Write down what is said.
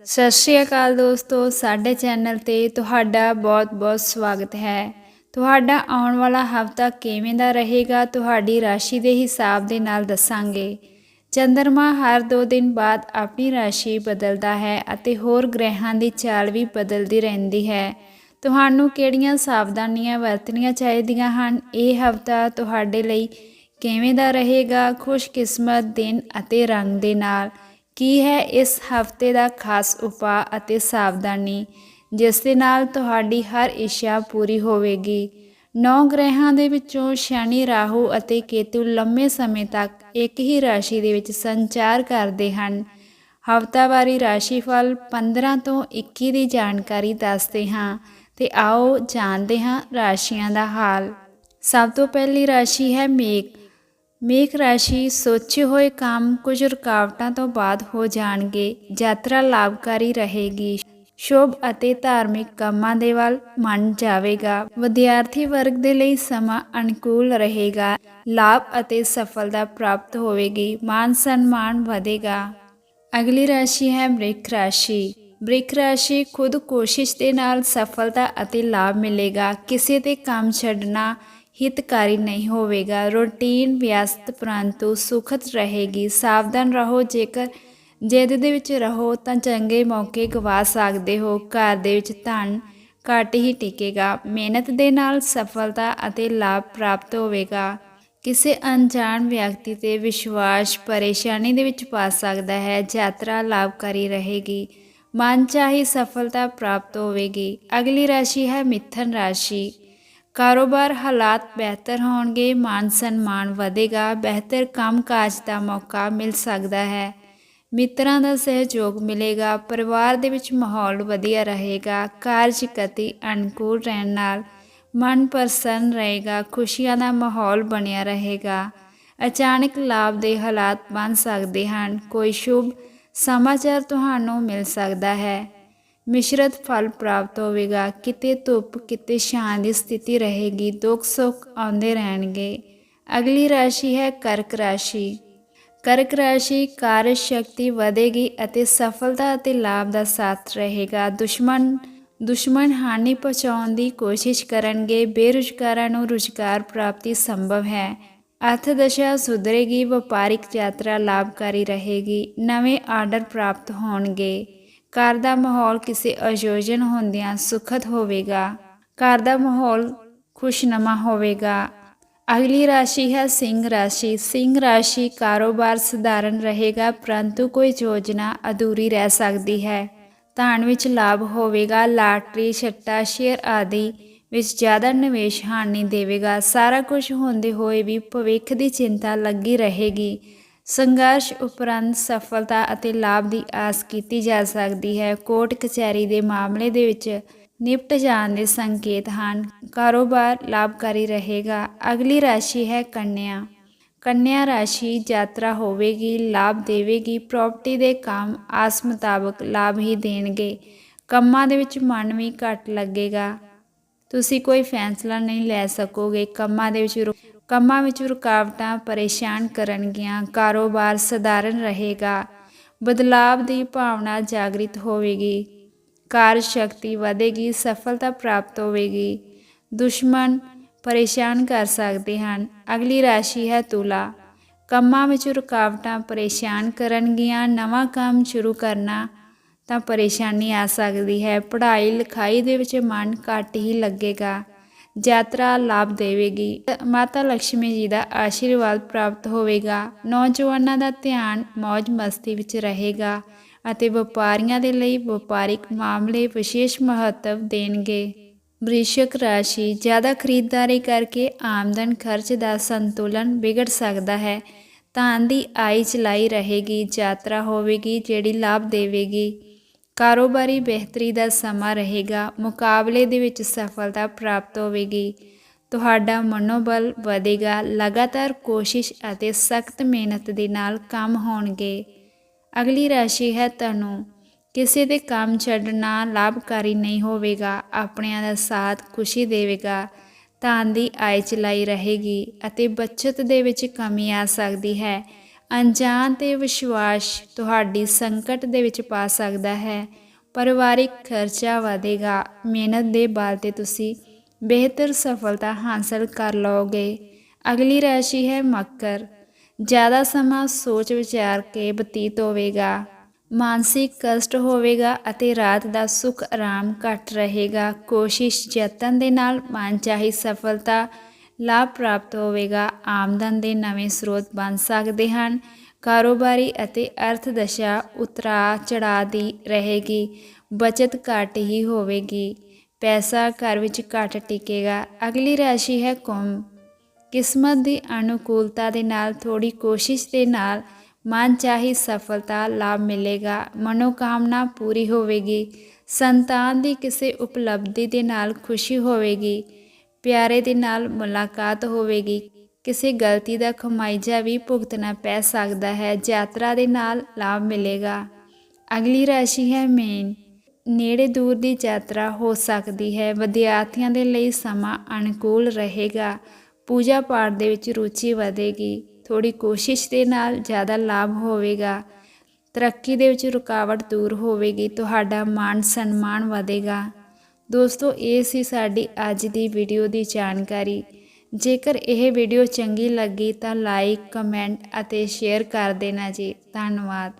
ਸਤਿ ਸ਼੍ਰੀ ਅਕਾਲ ਦੋਸਤੋ, ਸਾਡੇ ਚੈਨਲ ਤੇ ਤੁਹਾਡਾ ਬਹੁਤ-ਬਹੁਤ ਸਵਾਗਤ ਹੈ। ਤੁਹਾਡਾ ਆਉਣ ਵਾਲਾ ਹਫਤਾ ਕਿਵੇਂ ਦਾ ਰਹੇਗਾ, ਤੁਹਾਡੀ ਰਾਸ਼ੀ ਦੇ ਹਿਸਾਬ ਦੇ ਨਾਲ ਦੱਸਾਂਗੇ। ਚੰਦਰਮਾ ਹਰ 2 ਦਿਨ ਬਾਅਦ ਆਪਣੀ ਰਾਸ਼ੀ ਬਦਲਦਾ ਹੈ ਅਤੇ ਹੋਰ ਗ੍ਰਹਿਾਂ ਦੀ ਚਾਲ ਵੀ ਬਦਲਦੀ ਰਹਿੰਦੀ ਹੈ। ਤੁਹਾਨੂੰ ਕਿਹੜੀਆਂ ਸਾਵਧਾਨੀਆਂ ਵਰਤਣੀਆਂ ਚਾਹੀਦੀਆਂ ਹਨ? ਇਹ ਹਫਤਾ ਤੁਹਾਡੇ ਲਈ ਕਿਵੇਂ ਦਾ ਰਹੇਗਾ? ਖੁਸ਼ਕਿਸਮਤ ਦਿਨ ਅਤੇ ਰੰਗ ਦੇ ਨਾਲ। ਕੀ ਹੈ ਇਸ ਹਫ਼ਤੇ ਦਾ ਖਾਸ ਉਪਾਅ ਅਤੇ ਸਾਵਧਾਨੀ, ਜਿਸ ਦੇ ਨਾਲ ਤੁਹਾਡੀ ਹਰ ਇੱਛਾ ਪੂਰੀ ਹੋਵੇਗੀ? ਨੌ ਗ੍ਰਹਿਆਂ ਦੇ ਵਿੱਚੋਂ ਸ਼ਨੀ, ਰਾਹੂ ਅਤੇ ਕੇਤੂ ਲੰਮੇ ਸਮੇਂ ਤੱਕ ਇੱਕ ਹੀ ਰਾਸ਼ੀ ਦੇ ਵਿੱਚ ਸੰਚਾਰ ਕਰਦੇ ਹਨ। ਹਫਤਾਵਾਰੀ ਰਾਸ਼ੀਫਲ 15 ਤੋਂ 21 ਦੀ ਜਾਣਕਾਰੀ ਦੱਸਦੇ ਹਾਂ। ਤੇ ਆਓ ਜਾਣਦੇ ਹਾਂ ਰਾਸ਼ੀਆਂ ਦਾ ਹਾਲ। ਸਭ ਤੋਂ ਪਹਿਲੀ ਰਾਸ਼ੀ ਹੈ ਮੇਘ। ਮੇਘ ਰਾਸ਼ੀ ਸੋਚੇ ਹੋਏ ਕੰਮ ਕੁਝ ਰੁਕਾਵਟਾਂ ਤੋਂ ਬਾਅਦ ਹੋ ਜਾਣਗੇ। ਯਾਤਰਾ ਲਾਭਕਾਰੀ ਰਹੇਗੀ। ਸ਼ੁਭ ਅਤੇ ਧਾਰਮਿਕ ਕੰਮਾਂ ਦੇ ਵੱਲ ਮਨ ਜਾਵੇਗਾ। ਵਿਦਿਆਰਥੀ ਵਰਗ ਦੇ ਲਈ ਸਮਾਂ ਅਨੁਕੂਲ ਰਹੇਗਾ। ਲਾਭ ਅਤੇ ਸਫਲਤਾ ਪ੍ਰਾਪਤ ਹੋਵੇਗੀ। ਮਾਨ ਸਨਮਾਨ ਵਧੇਗਾ। ਅਗਲੀ ਰਾਸ਼ੀ ਹੈ ਬ੍ਰਿਖ ਰਾਸ਼ੀ। ਬ੍ਰਿਖ ਰਾਸ਼ੀ ਖੁਦ ਕੋਸ਼ਿਸ਼ ਦੇ ਨਾਲ ਸਫਲਤਾ ਅਤੇ ਲਾਭ ਮਿਲੇਗਾ। ਕਿਸੇ ਤੇ ਕੰਮ ਛੱਡਣਾ ਹਿਤਕਾਰੀ ਨਹੀਂ ਹੋਵੇਗਾ। ਰੂਟੀਨ ਵਿਅਸਤ ਪਰੰਤੂ ਸੁਖਤ ਰਹੇਗੀ। ਸਾਵਧਾਨ ਰਹੋ। ਜੇਕਰ ਜਿੱਦ ਦੇ ਵਿੱਚ ਰਹੋ ਤਾਂ ਚੰਗੇ ਮੌਕੇ ਗਵਾ ਸਕਦੇ ਹੋ। ਘਰ ਦੇ ਵਿੱਚ ਧਨ ਘੱਟ ਹੀ ਟਿਕੇਗਾ। ਮਿਹਨਤ ਦੇ ਨਾਲ ਸਫਲਤਾ ਅਤੇ ਲਾਭ ਪ੍ਰਾਪਤ ਹੋਵੇਗਾ। ਕਿਸੇ ਅਣਜਾਣ ਵਿਅਕਤੀ ਤੇ ਵਿਸ਼ਵਾਸ ਪਰੇਸ਼ਾਨੀ ਦੇ ਵਿੱਚ ਪਾ ਸਕਦਾ ਹੈ। ਯਾਤਰਾ ਲਾਭਕਾਰੀ ਰਹੇਗੀ। ਮਨ ਚਾਹੀ ਸਫਲਤਾ ਪ੍ਰਾਪਤ ਹੋਵੇਗੀ। ਅਗਲੀ ਰਾਸ਼ੀ ਹੈ ਮਿਥਨ ਰਾਸ਼ੀ। ਕਾਰੋਬਾਰ ਹਾਲਾਤ ਬਿਹਤਰ ਹੋਣਗੇ, ਮਾਨ ਸਨਮਾਨ ਵਧੇਗਾ, ਬਿਹਤਰ ਕੰਮਕਾਜ ਦਾ ਮੌਕਾ ਮਿਲ ਸਕਦਾ ਹੈ। ਮਿੱਤਰਾਂ ਦਾ ਸਹਿਯੋਗ ਮਿਲੇਗਾ, ਪਰਿਵਾਰ ਦੇ ਵਿੱਚ ਮਾਹੌਲ ਵਧੀਆ ਰਹੇਗਾ, ਕਾਰਜ ਗਤੀ ਅਨੁਕੂਲ ਰਹਿਣ ਨਾਲ ਮਨ ਪ੍ਰਸੰਨ ਰਹੇਗਾ, ਖੁਸ਼ੀਆਂ ਦਾ ਮਾਹੌਲ ਬਣਿਆ ਰਹੇਗਾ। ਅਚਾਨਕ ਲਾਭ ਦੇ ਹਾਲਾਤ ਬਣ ਸਕਦੇ ਹਨ, ਕੋਈ ਸ਼ੁਭ ਸਮਾਚਾਰ ਤੁਹਾਨੂੰ ਮਿਲ ਸਕਦਾ ਹੈ। ਮਿਸ਼ਰਤ ਫਲ ਪ੍ਰਾਪਤ ਹੋਵੇਗਾ। ਕਿਤੇ ਧੁੱਪ, ਕਿਤੇ ਛਾਂ ਦੀ ਸਥਿਤੀ ਰਹੇਗੀ, ਦੁੱਖ ਸੁੱਖ ਆਉਂਦੇ ਰਹਿਣਗੇ। ਅਗਲੀ ਰਾਸ਼ੀ ਹੈ ਕਰਕ ਰਾਸ਼ੀ। ਕਰਕ ਰਾਸ਼ੀ ਕਾਰਜ ਸ਼ਕਤੀ ਵਧੇਗੀ ਅਤੇ ਸਫਲਤਾ ਅਤੇ ਲਾਭ ਦਾ ਸਾਥ ਰਹੇਗਾ। ਦੁਸ਼ਮਣ ਦੁਸ਼ਮਣ ਹਾਨੀ ਪਹੁੰਚਾਉਣ ਦੀ ਕੋਸ਼ਿਸ਼ ਕਰਨਗੇ। ਬੇਰੁਜ਼ਗਾਰਾਂ ਨੂੰ ਰੁਜ਼ਗਾਰ ਪ੍ਰਾਪਤੀ ਸੰਭਵ ਹੈ। ਅਰਥ ਦਸ਼ਾ ਸੁਧਰੇਗੀ, ਵਪਾਰਿਕ ਯਾਤਰਾ ਲਾਭਕਾਰੀ ਰਹੇਗੀ। ਨਵੇਂ ਆਰਡਰ ਪ੍ਰਾਪਤ ਹੋਣਗੇ। ਘਰ ਦਾ ਮਾਹੌਲ ਕਿਸੇ ਆਯੋਜਨ ਹੁੰਦਿਆਂ ਸੁਖਦ ਹੋਵੇਗਾ। ਘਰ ਦਾ ਮਾਹੌਲ ਖੁਸ਼ਨਮਾ ਹੋਵੇਗਾ। ਅਗਲੀ ਰਾਸ਼ੀ ਹੈ ਸਿੰਘ ਰਾਸ਼ੀ। ਸਿੰਘ ਰਾਸ਼ੀ ਕਾਰੋਬਾਰ ਸਧਾਰਨ ਰਹੇਗਾ, ਪਰੰਤੂ ਕੋਈ ਯੋਜਨਾ ਅਧੂਰੀ ਰਹਿ ਸਕਦੀ ਹੈ। ਧਨ ਵਿੱਚ ਲਾਭ ਹੋਵੇਗਾ, ਲਾਟਰੀ, ਛੱਟਾ, ਸ਼ੇਅਰ ਆਦਿ ਵਿੱਚ ਜ਼ਿਆਦਾ ਨਿਵੇਸ਼ ਹਾਨੀ ਦੇਵੇਗਾ। ਸਾਰਾ ਕੁਝ ਹੁੰਦੇ ਹੋਏ ਵੀ ਭਵਿੱਖ ਦੀ ਚਿੰਤਾ ਲੱਗੀ ਰਹੇਗੀ। ਸੰਘਰਸ਼ ਉਪਰੰਤ ਸਫਲਤਾ ਅਤੇ ਲਾਭ ਦੀ ਆਸ ਕੀਤੀ ਜਾ ਸਕਦੀ ਹੈ। ਕੋਰਟ ਕਚਹਿਰੀ ਦੇ ਮਾਮਲੇ ਦੇ ਵਿੱਚ ਨਿਪਟ ਜਾਣ ਦੇ ਸੰਕੇਤ ਹਨ। ਕਾਰੋਬਾਰ ਲਾਭਕਾਰੀ ਰਹੇਗਾ। ਅਗਲੀ ਰਾਸ਼ੀ ਹੈ ਕੰਨਿਆ। ਕੰਨਿਆ ਰਾਸ਼ੀ ਯਾਤਰਾ ਹੋਵੇਗੀ, ਲਾਭ ਦੇਵੇਗੀ, ਪ੍ਰਾਪਰਟੀ ਦੇ ਕੰਮ ਆਸ ਮੁਤਾਬਕ ਲਾਭ ਹੀ ਦੇਣਗੇ। ਕੰਮਾਂ ਦੇ ਵਿੱਚ ਮਨ ਵੀ ਘੱਟ ਲੱਗੇਗਾ। ਤੁਸੀਂ ਕੋਈ ਫੈਸਲਾ ਨਹੀਂ ਲੈ ਸਕੋਗੇ। ਕੰਮਾਂ ਦੇ ਵਿੱਚ ਕੰਮਾਂ ਵਿੱਚ ਰੁਕਾਵਟਾਂ ਪਰੇਸ਼ਾਨ ਕਰਨਗੀਆਂ, ਕਾਰੋਬਾਰ ਸਧਾਰਨ ਰਹੇਗਾ, ਬਦਲਾਵ ਦੀ ਭਾਵਨਾ ਜਾਗਰਿਤ ਹੋਵੇਗੀ ਕਾਰਜ ਸ਼ਕਤੀ ਵਧੇਗੀ, ਸਫਲਤਾ ਪ੍ਰਾਪਤ ਹੋਵੇਗੀ, ਦੁਸ਼ਮਣ ਪਰੇਸ਼ਾਨ ਕਰ ਸਕਦੇ ਹਨ। ਅਗਲੀ ਰਾਸ਼ੀ ਹੈ ਤੁਲਾ। ਕੰਮਾਂ ਵਿੱਚ ਰੁਕਾਵਟਾਂ ਪਰੇਸ਼ਾਨ ਕਰਨਗੀਆਂ, ਨਵਾਂ ਕੰਮ ਸ਼ੁਰੂ ਕਰਨਾ ਤਾਂ ਪਰੇਸ਼ਾਨੀ ਆ ਸਕਦੀ ਹੈ। ਪੜ੍ਹਾਈ ਲਿਖਾਈ ਦੇ ਵਿੱਚ ਮਨ ਘੱਟ ਹੀ ਲੱਗੇਗਾ। ਯਾਤਰਾ ਲਾਭ ਦੇਵੇਗੀ। ਮਾਤਾ ਲక్ష్ਮੀ ਜੀ ਦਾ ਆਸ਼ੀਰਵਾਦ ਪ੍ਰਾਪਤ ਹੋਵੇਗਾ। ਨੌਜਵਾਨਾਂ ਦਾ ਧਿਆਨ ਮौज-ਮਸਤੀ ਵਿੱਚ ਰਹੇਗਾ ਅਤੇ ਵਪਾਰੀਆਂ ਦੇ ਲਈ ਵਪਾਰਿਕ ਮਾਮਲੇ ਵਿਸ਼ੇਸ਼ ਮਹੱਤਵ ਦੇਣਗੇ। ਵ੍ਰਿਸ਼ਕ ਰਾਸ਼ੀ ਜ਼ਿਆਦਾ ਖਰੀਦਦਾਰੀ ਕਰਕੇ ਆਮਦਨ ਖਰਚ ਦਾ ਸੰਤੁਲਨ ਵਿਗੜ ਸਕਦਾ ਹੈ। ਧਨ ਦੀ ਆਈ ਚਲਾਈ ਰਹੇਗੀ, ਯਾਤਰਾ ਹੋਵੇਗੀ ਜਿਹੜੀ ਲਾਭ ਦੇਵੇਗੀ। ਕਾਰੋਬਾਰੀ ਬਿਹਤਰੀ ਦਾ ਸਮਾਂ ਰਹੇਗਾ, ਮੁਕਾਬਲੇ ਦੇ ਵਿੱਚ ਸਫਲਤਾ ਪ੍ਰਾਪਤ ਹੋਵੇਗੀ। ਤੁਹਾਡਾ ਮਨੋਬਲ ਵਧੇਗਾ, ਲਗਾਤਾਰ ਕੋਸ਼ਿਸ਼ ਅਤੇ ਸਖਤ ਮਿਹਨਤ ਦੇ ਨਾਲ ਕੰਮ ਹੋਣਗੇ। ਅਗਲੀ ਰਾਸ਼ੀ ਹੈ ਤਨੂ ਕਿਸੇ ਦੇ ਕੰਮ ਛੱਡਣਾ ਲਾਭਕਾਰੀ ਨਹੀਂ ਹੋਵੇਗਾ, ਆਪਣਿਆਂ ਦਾ ਸਾਥ ਖੁਸ਼ੀ ਦੇਵੇਗਾ, ਧਨ ਦੀ ਆਈ ਚਲਾਈ ਰਹੇਗੀ ਅਤੇ ਬਚਤ ਦੇ ਵਿੱਚ ਕਮੀ ਆ ਸਕਦੀ ਹੈ। ਅਣਜਾਣ ਤੇ ਵਿਸ਼ਵਾਸ ਤੁਹਾਡੀ ਸੰਕਟ ਦੇ ਵਿੱਚ ਪਾ ਸਕਦਾ ਹੈ। ਪਰਿਵਾਰਿਕ ਖਰਚਾ ਵਧੇਗਾ। ਮਿਹਨਤ ਦੇ ਬਲ ਤੇ ਤੁਸੀਂ ਬਿਹਤਰ ਸਫਲਤਾ ਹਾਸਲ ਕਰ ਲਓਗੇ। ਅਗਲੀ ਰਾਸ਼ੀ ਹੈ ਮਕਰ। ਜ਼ਿਆਦਾ ਸਮਾਂ ਸੋਚ ਵਿਚਾਰ ਕੇ ਬਤੀਤ ਹੋਵੇਗਾ। ਮਾਨਸਿਕ ਕਸ਼ਟ ਹੋਵੇਗਾ ਅਤੇ ਰਾਤ ਦਾ ਸੁੱਖ ਆਰਾਮ ਘਟ ਰਹੇਗਾ। ਕੋਸ਼ਿਸ਼ ਯਤਨ ਦੇ ਨਾਲ ਮਨਚਾਹੀ ਸਫਲਤਾ ਲਾਭ ਪ੍ਰਾਪਤ ਹੋਵੇਗਾ। ਆਮਦਨ ਦੇ ਨਵੇਂ ਸਰੋਤ ਬਣ ਸਕਦੇ ਹਨ। ਕਾਰੋਬਾਰੀ ਅਤੇ ਅਰਥ ਦਸ਼ਾ ਉਤਰਾ ਚੜਾ ਦੀ ਰਹੇਗੀ। ਬਚਤ ਘੱਟ ਹੀ ਹੋਵੇਗੀ। ਪੈਸਾ ਘਰ ਵਿੱਚ ਘੱਟ ਟਿਕੇਗਾ। ਅਗਲੀ ਰਾਸ਼ੀ ਹੈ ਕੁੰਭ। ਕਿਸਮਤ ਦੀ ਅਨੁਕੂਲਤਾ ਦੇ ਨਾਲ ਥੋੜੀ ਕੋਸ਼ਿਸ਼ ਦੇ ਨਾਲ ਮਨ ਚਾਹੀ ਸਫਲਤਾ, ਲਾਭ ਮਿਲੇਗਾ। ਮਨੋਕਾਮਨਾ ਪੂਰੀ ਹੋਵੇਗੀ। ਸੰਤਾਨ ਦੀ ਕਿਸੇ ਉਪਲਬਧੀ ਦੇ ਨਾਲ ਖੁਸ਼ੀ ਹੋਵੇਗੀ। ਪਿਆਰੇ ਦੇ ਨਾਲ ਮੁਲਾਕਾਤ ਹੋਵੇਗੀ। ਕਿਸੇ ਗਲਤੀ ਦਾ ਖਮਾਈਜਾ ਵੀ ਭੁਗਤਣਾ ਪੈ ਸਕਦਾ ਹੈ। ਯਾਤਰਾ ਦੇ ਨਾਲ ਲਾਭ ਮਿਲੇਗਾ। ਅਗਲੀ ਰਾਸ਼ੀ ਹੈ ਮੇਨ। ਨੇੜੇ ਦੂਰ ਦੀ ਯਾਤਰਾ ਹੋ ਸਕਦੀ ਹੈ। ਵਿਦਿਆਰਥੀਆਂ ਦੇ ਲਈ ਸਮਾਂ ਅਨੁਕੂਲ ਰਹੇਗਾ। ਪੂਜਾ ਪਾਠ ਦੇ ਵਿੱਚ ਰੁਚੀ ਵਧੇਗੀ। ਥੋੜੀ ਕੋਸ਼ਿਸ਼ ਦੇ ਨਾਲ ਜ਼ਿਆਦਾ ਲਾਭ ਹੋਵੇਗਾ। ਤਰੱਕੀ ਦੇ ਵਿੱਚ ਰੁਕਾਵਟ ਦੂਰ ਹੋਵੇਗੀ। ਤੁਹਾਡਾ ਮਾਣ ਸਨਮਾਨ ਵਧੇਗਾ। ਦੋਸਤੋ, ਇਹ ਸੀ ਸਾਡੀ ਅੱਜ ਦੀ ਵੀਡੀਓ ਦੀ ਜਾਣਕਾਰੀ। ਜੇਕਰ ਇਹ ਵੀਡੀਓ ਚੰਗੀ ਲੱਗੀ ਤਾਂ ਲਾਈਕ ਕਮੈਂਟ ਅਤੇ ਸ਼ੇਅਰ ਕਰ ਦੇਣਾ ਜੀ। ਧੰਨਵਾਦ।